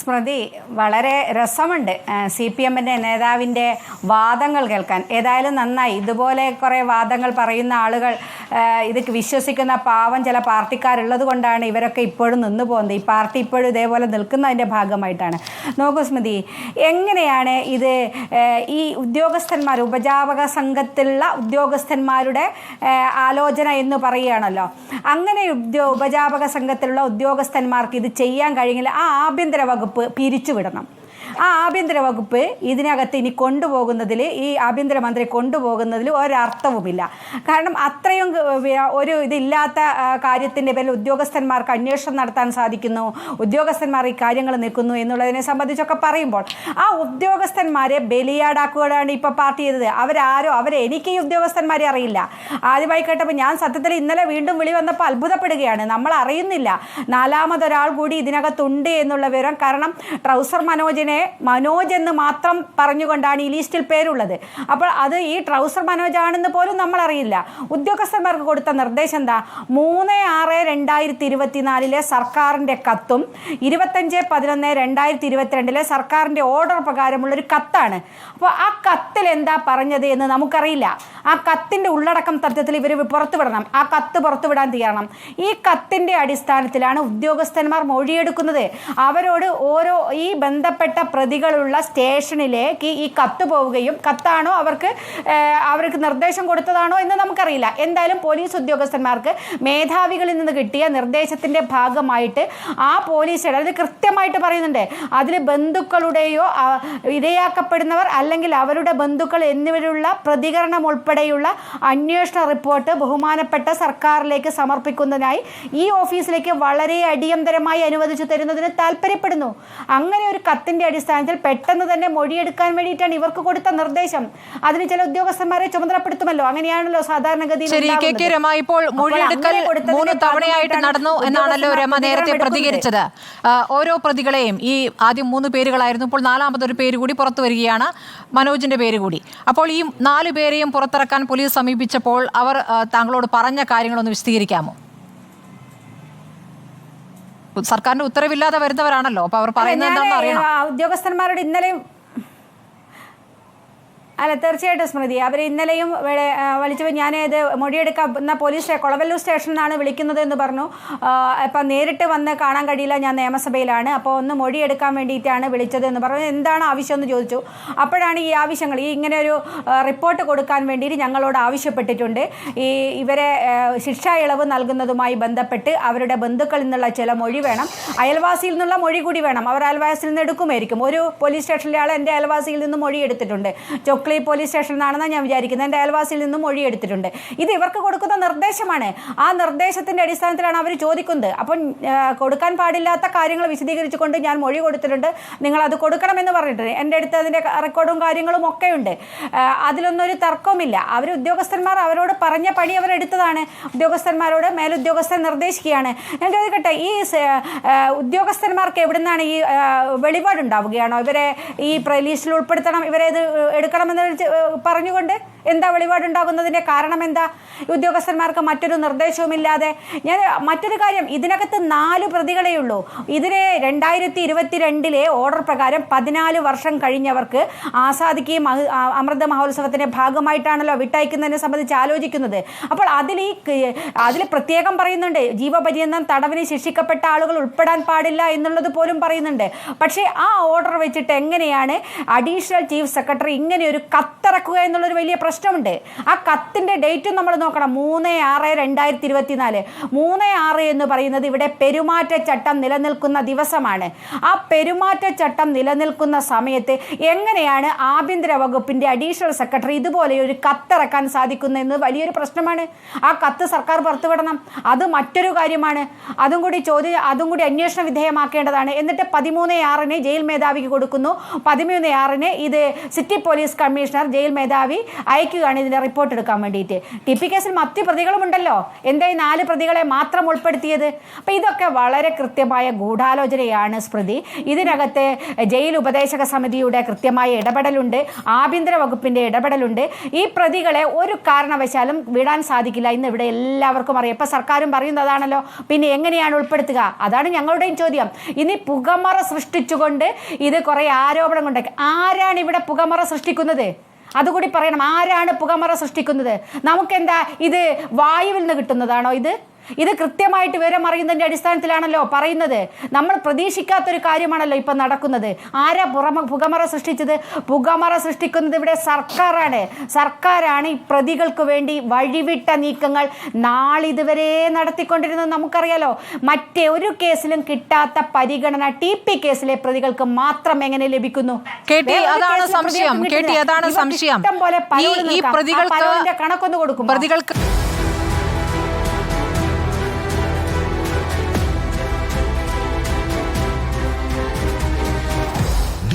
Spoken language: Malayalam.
സ്മൃതി വളരെ രസമുണ്ട്. സി പി എമ്മിന്റെ നേതാവിന്റെ വാദങ്ങൾ കേൾക്കാൻ. ഏതായാലും നന്നായി. ഇതുപോലെ കുറേ വാദങ്ങൾ പറയുന്ന ആളുകൾ ഇത് വിശ്വസിക്കുന്ന പാവം ചില പാർട്ടിക്കാരുള്ളത് കൊണ്ടാണ് ഇവരൊക്കെ ഇപ്പോഴും നിന്ന് പോകുന്നത്. ഈ പാർട്ടി ഇപ്പോഴും ഇതേപോലെ നിൽക്കുന്നതിന്റെ ഭാഗമായിട്ടാണ്. നോക്കൂ സ്മൃതി എങ്ങനെയാണ് ഇത് ഈ ഉദ്യോഗസ്ഥന്മാർ ഉപജാപക സംഘത്തിലുള്ള ഉദ്യോഗസ്ഥന്മാരുടെ ആലോചന എന്ന് പറയുകയാണല്ലോ. അങ്ങനെ ഉപജാപക സംഘത്തിലുള്ള ഉദ്യോഗസ്ഥന്മാർക്ക് ഇത് ചെയ്യാൻ കഴിയില്ല ആ ആഭ്യന്തര വകുപ്പ് പിരിച്ചുവിടണം. ആ ആഭ്യന്തര വകുപ്പ് ഇതിനകത്ത് ഇനി കൊണ്ടുപോകുന്നതിൽ ഈ ആഭ്യന്തരമന്ത്രി കൊണ്ടുപോകുന്നതിൽ ഒരർത്ഥവുമില്ല. കാരണം അത്രയും ഒരു ഇതില്ലാത്ത കാര്യത്തിന്റെ പേരിൽ ഉദ്യോഗസ്ഥന്മാർക്ക് അന്വേഷണം നടത്താൻ സാധിക്കുന്നു. ഉദ്യോഗസ്ഥന്മാർ ഈ കാര്യങ്ങൾ നിൽക്കുന്നു എന്നുള്ളതിനെ സംബന്ധിച്ചൊക്കെ പറയുമ്പോൾ ആ ഉദ്യോഗസ്ഥന്മാരെ ബലിയാടാക്കുകയാണ് ഇപ്പോൾ പാർട്ടി ചെയ്തത്. അവരാരോ അവരെ എനിക്ക് ഈ ഉദ്യോഗസ്ഥന്മാരെ അറിയില്ല. ആദ്യമായി കേട്ടപ്പോൾ ഞാൻ സത്യത്തിൽ ഇന്നലെ വീണ്ടും വിളി വന്നപ്പോൾ അത്ഭുതപ്പെടുകയാണ്. നമ്മൾ അറിയുന്നില്ല. നാലാമതൊരാൾ കൂടി ഇതിനകത്തുണ്ട് എന്നുള്ള വിവരം. കാരണം ട്രൗസർ മനോജിനെ മനോജ് എന്ന് മാത്രം പറഞ്ഞുകൊണ്ടാണ് ഈ ലിസ്റ്റിൽ പേരുള്ളത്. അപ്പോൾ അത് ഈ ട്രൗസർ മനോജ് ആണെന്ന് പോലും നമ്മൾ അറിയില്ല ഉദ്യോഗസ്ഥന്മാർക്ക് കൊടുത്ത നിർദ്ദേശം എന്താ? മൂന്ന് ആറ് രണ്ടായിരത്തി ഇരുപത്തിനാലിലെ സർക്കാരിന്റെ കത്തും ഇരുപത്തഞ്ച് പതിനൊന്ന് രണ്ടായിരത്തി ഇരുപത്തിരണ്ടിലെ സർക്കാരിന്റെ ഓർഡർ പ്രകാരമുള്ളൊരു കത്താണ്. അപ്പോൾ ആ കത്തിൽ എന്താ പറഞ്ഞത് എന്ന് നമുക്കറിയില്ല. ആ കത്തിന്റെ ഉള്ളടക്കം തത്വത്തിൽ ഇവർ പുറത്തുവിടണം. ആ കത്ത് പുറത്തുവിടാൻ തീരണം ഈ കത്തിന്റെ അടിസ്ഥാനത്തിലാണ് ഉദ്യോഗസ്ഥന്മാർ മൊഴിയെടുക്കുന്നത്. അവരോട് ഓരോ ഈ ബന്ധപ്പെട്ട പ്രതികളുള്ള സ്റ്റേഷനിലേക്ക് ഈ കത്ത് പോവുകയും കത്താണോ അവർക്ക് അവർക്ക് നിർദ്ദേശം കൊടുത്തതാണോ എന്ന് നമുക്കറിയില്ല. എന്തായാലും പോലീസ് ഉദ്യോഗസ്ഥന്മാർക്ക് മേധാവികളിൽ നിന്ന് കിട്ടിയ നിർദ്ദേശത്തിന്റെ ഭാഗമായിട്ട് ആ പോലീസ് അതായത് കൃത്യമായിട്ട് പറയുന്നുണ്ട്. അതിൽ ബന്ധുക്കളുടെയോ ഇരയാക്കപ്പെടുന്നവർ അല്ലെങ്കിൽ അവരുടെ ബന്ധുക്കൾ എന്നിവരുള്ള പ്രതികരണം ഉൾപ്പെടെയുള്ള അന്വേഷണ റിപ്പോർട്ട് ബഹുമാനപ്പെട്ട സർക്കാരിലേക്ക് സമർപ്പിക്കുന്നതിനായി ഈ ഓഫീസിലേക്ക് വളരെ അടിയന്തരമായി അനുവദിച്ചു തരുന്നതിന് താല്പര്യപ്പെടുന്നു. അങ്ങനെ ഒരു കത്തിന്റെ അടിസ്ഥാനത്തിൽ പെട്ടെന്ന് തന്നെ മൊഴിയെടുക്കാൻ വേണ്ടിയിട്ടാണ് ഇവർക്ക് കൊടുത്ത നിർദ്ദേശം. അതിന് ചില ഉദ്യോഗസ്ഥന്മാരെ ചുമതലപ്പെടുത്തുമല്ലോ. അങ്ങനെയാണല്ലോ സാധാരണഗതിയിൽ. രമ ഇപ്പോൾ മൊഴിയെടുക്കൽ മൂന്ന് തവണയായിട്ട് നടന്നു എന്നാണല്ലോ രമ നേരത്തെ പ്രതികരിച്ചത്. ഓരോ പ്രതികളെയും ഈ ആദ്യം മൂന്ന് പേരുകളായിരുന്നു. ഇപ്പോൾ നാലാമതൊരു പേര് കൂടി പുറത്തു വരികയാണ്. മനോജിന്റെ പേര് കൂടി. അപ്പോൾ ഈ നാല് പേരെയും പുറത്തിറക്കാൻ പോലീസ് സമീപിച്ചപ്പോൾ അവർ താങ്കളോട് പറഞ്ഞ കാര്യങ്ങളൊന്ന് വിശദീകരിക്കാമോ? സർക്കാരിന്റെ ഉത്തരവില്ലാതെ വരുന്നവരാണല്ലോ. അപ്പൊ അവർ പറയുന്നത് എന്താണെന്ന് അറിയണം. ഉദ്യോഗസ്ഥന്മാരോട് ഇന്നലെയും അല്ല തീർച്ചയായിട്ടും സ്മൃതി. അവർ ഇന്നലെയും വിളിച്ചപ്പോൾ ഞാൻ ഇത് മൊഴിയെടുക്കുന്ന പോലീസ് കൊളവല്ലൂർ സ്റ്റേഷനിൽ നിന്നാണ് വിളിക്കുന്നത് എന്ന് പറഞ്ഞു. അപ്പം നേരിട്ട് വന്ന് കാണാൻ കഴിയില്ല ഞാൻ നിയമസഭയിലാണ്. അപ്പോൾ ഒന്ന് മൊഴിയെടുക്കാൻ വേണ്ടിയിട്ടാണ് വിളിച്ചത് എന്ന് പറഞ്ഞു. എന്താണ് ആവശ്യം എന്ന് ചോദിച്ചു. അപ്പോഴാണ് ഈ ആവശ്യങ്ങൾ ഈ ഇങ്ങനെ ഒരു റിപ്പോർട്ട് കൊടുക്കാൻ വേണ്ടിയിട്ട് ഞങ്ങളോട് ആവശ്യപ്പെട്ടിട്ടുണ്ട്. ഈ ഇവരെ ശിക്ഷാ ഇളവ് നൽകുന്നതുമായി ബന്ധപ്പെട്ട് അവരുടെ ബന്ധുക്കളിൽ നിന്നുള്ള ചില മൊഴി വേണം. അയൽവാസിയിൽ നിന്നുള്ള മൊഴി കൂടി വേണം. അവർ അയൽവാസിയിൽ നിന്ന് എടുക്കുമായിരിക്കും. ഒരു പോലീസ് സ്റ്റേഷനിലെ ആൾ എന്റെ അയൽവാസിയിൽ നിന്ന് മൊഴി എടുത്തിട്ടുണ്ട്. ചൊക്ലി പോലീസ് സ്റ്റേഷനിൽ നിന്നാണെന്ന് ഞാൻ വിചാരിക്കുന്നത്. എന്റെ അയൽവാസിയിൽ നിന്നും മൊഴിയെടുത്തിട്ടുണ്ട്. ഇത് ഇവർക്ക് കൊടുക്കുന്ന നിർദ്ദേശമാണ്. ആ നിർദ്ദേശത്തിന്റെ അടിസ്ഥാനത്തിലാണ് അവർ ചോദിക്കുന്നത്. അപ്പം കൊടുക്കാൻ പാടില്ലാത്ത കാര്യങ്ങൾ വിശദീകരിച്ചുകൊണ്ട് ഞാൻ മൊഴി കൊടുത്തിട്ടുണ്ട്. നിങ്ങൾ അത് കൊടുക്കണമെന്ന് പറഞ്ഞിട്ടുണ്ട്. എന്റെ അടുത്ത് അതിന്റെ റെക്കോർഡും കാര്യങ്ങളും ഒക്കെ ഉണ്ട് അതിലൊന്നൊരു തർക്കവുമില്ല. അവർ ഉദ്യോഗസ്ഥന്മാർ അവരോട് പറഞ്ഞ പണി അവർ എടുത്തതാണ്. ഉദ്യോഗസ്ഥന്മാരോട് മേലുദ്യോഗസ്ഥൻ നിർദ്ദേശിക്കുകയാണ്. ഞാൻ ചോദിക്കട്ടെ ഈ ഉദ്യോഗസ്ഥന്മാർക്ക് എവിടുന്നാണ് ഈ വെളിപാടുണ്ടാവുകയാണോ? ഇവരെ ഈ പ്രലീസിൽ ഉൾപ്പെടുത്തണം. ഇവരെ ഇത് എടുക്കണമെന്ന് പറഞ്ഞുകൊണ്ട് എന്താ വെളിപാടുണ്ടാകുന്നതിന്റെ കാരണം എന്താ? ഉദ്യോഗസ്ഥന്മാർക്ക് മറ്റൊരു നിർദ്ദേശവുമില്ലാതെ. ഞാൻ മറ്റൊരു കാര്യം ഇതിനകത്ത് നാല് പ്രതികളേ ഉള്ളൂ. ഇതിനെ രണ്ടായിരത്തി ഇരുപത്തി രണ്ടിലെ ഓർഡർ പ്രകാരം പതിനാല് വർഷം കഴിഞ്ഞവർക്ക് ആസാദിക്ക് അമൃത മഹോത്സവത്തിന്റെ ഭാഗമായിട്ടാണല്ലോ വിട്ടയക്കുന്നതിനെ സംബന്ധിച്ച് ആലോചിക്കുന്നത്. അപ്പോൾ അതിൽ ഈ അതിൽ പ്രത്യേകം പറയുന്നുണ്ട് ജീവപര്യന്തം തടവിന് ശിക്ഷിക്കപ്പെട്ട ആളുകൾ ഉൾപ്പെടാൻ പാടില്ല എന്നുള്ളത് പോലും പറയുന്നുണ്ട്. പക്ഷേ ആ ഓർഡർ വെച്ചിട്ട് എങ്ങനെയാണ് അഡീഷണൽ ചീഫ് സെക്രട്ടറി ഇങ്ങനെ ഒരു കത്തിറക്കുക എന്നുള്ളൊരു വലിയ പ്രശ്നമുണ്ട്. ആ കത്തിന്റെ ഡേറ്റും നമ്മൾ നോക്കണം. മൂന്ന് ആറ് രണ്ടായിരത്തി ഇരുപത്തിനാല് മൂന്ന് ആറ് എന്ന് പറയുന്നത് ഇവിടെ പെരുമാറ്റച്ചട്ടം നിലനിൽക്കുന്ന ദിവസമാണ്. ആ പെരുമാറ്റച്ചട്ടം നിലനിൽക്കുന്ന സമയത്ത് എങ്ങനെയാണ് ആഭ്യന്തര വകുപ്പിന്റെ അഡീഷണൽ സെക്രട്ടറി ഇതുപോലെ ഒരു കത്തിറക്കാൻ സാധിക്കുന്നതെന്ന് വലിയൊരു പ്രശ്നമാണ്. ആ കത്ത് സർക്കാർ പുറത്തുവിടണം. അത് മറ്റൊരു കാര്യമാണ്. അതും കൂടി ചോദ്യം അതും കൂടി അന്വേഷണ വിധേയമാക്കേണ്ടതാണ്. എന്നിട്ട് പതിമൂന്ന് ആറിന് ജയിൽ മേധാവിക്ക് കൊടുക്കുന്നു. പതിമൂന്ന് ആറിന് ഇത് സിറ്റി പോലീസ് കമ്മീഷണർ ജയിൽ മേധാവി അയക്കുകയാണ് ഇതിന്റെ റിപ്പോർട്ട് എടുക്കാൻ വേണ്ടിയിട്ട്. ടി പി കേസിൽ മറ്റ് പ്രതികളുമുണ്ടല്ലോ എന്താ ഈ നാല് പ്രതികളെ മാത്രം ഉൾപ്പെടുത്തിയത്? അപ്പോൾ ഇതൊക്കെ വളരെ കൃത്യമായ ഗൂഢാലോചനയാണ് സ്മൃതി. ഇതിനകത്ത് ജയിൽ ഉപദേശക സമിതിയുടെ കൃത്യമായ ഇടപെടലുണ്ട്. ആഭ്യന്തര വകുപ്പിന്റെ ഇടപെടലുണ്ട്. ഈ പ്രതികളെ ഒരു കാരണവശാലും വിടാൻ സാധിക്കില്ല ഇന്ന് ഇവിടെ എല്ലാവർക്കും അറിയാം. ഇപ്പം സർക്കാരും പറയുന്നതാണല്ലോ. പിന്നെ എങ്ങനെയാണ് ഉൾപ്പെടുത്തുക? അതാണ് ഞങ്ങളുടെയും ചോദ്യം. ഇനി പുകമറ സൃഷ്ടിച്ചുകൊണ്ട് ഇത് കുറേ ആരോപണം കൊണ്ടൊക്കെ ആരാണ് ഇവിടെ പുകമറ സൃഷ്ടിക്കുന്നത്? അതുകൂടി പറയണം. ആരാണ് പുകമറ സൃഷ്ടിക്കുന്നത്? നമുക്കെന്താ ഇത് വായുവിൽ നിന്ന് കിട്ടുന്നതാണോ ഇത്? ഇത് കൃത്യമായിട്ട് വിവരം അറിയുന്നതിന്റെ അടിസ്ഥാനത്തിലാണല്ലോ പറയുന്നത്. നമ്മൾ പ്രതീക്ഷിക്കാത്തൊരു കാര്യമാണല്ലോ ഇപ്പം നടക്കുന്നത്. ആരാ പുറമ പുകമറ സൃഷ്ടിച്ചത്? പുകമറ സൃഷ്ടിക്കുന്നത് ഇവിടെ സർക്കാരാണ്. സർക്കാരാണ് ഈ പ്രതികൾക്ക് വേണ്ടി വഴിവിട്ട നീക്കങ്ങൾ നാളിതുവരെ നടത്തിക്കൊണ്ടിരുന്നത് നമുക്കറിയാലോ. മറ്റേ ഒരു കേസിലും കിട്ടാത്ത പരിഗണന ടി പി കേസിലെ പ്രതികൾക്ക് മാത്രം എങ്ങനെ ലഭിക്കുന്നു? അതാണ് സംശയം. അതാണ് സംശയം. പോലെ പ്രതികൾക്ക് കണക്കൊന്ന് കൊടുക്കും പ്രതികൾക്ക്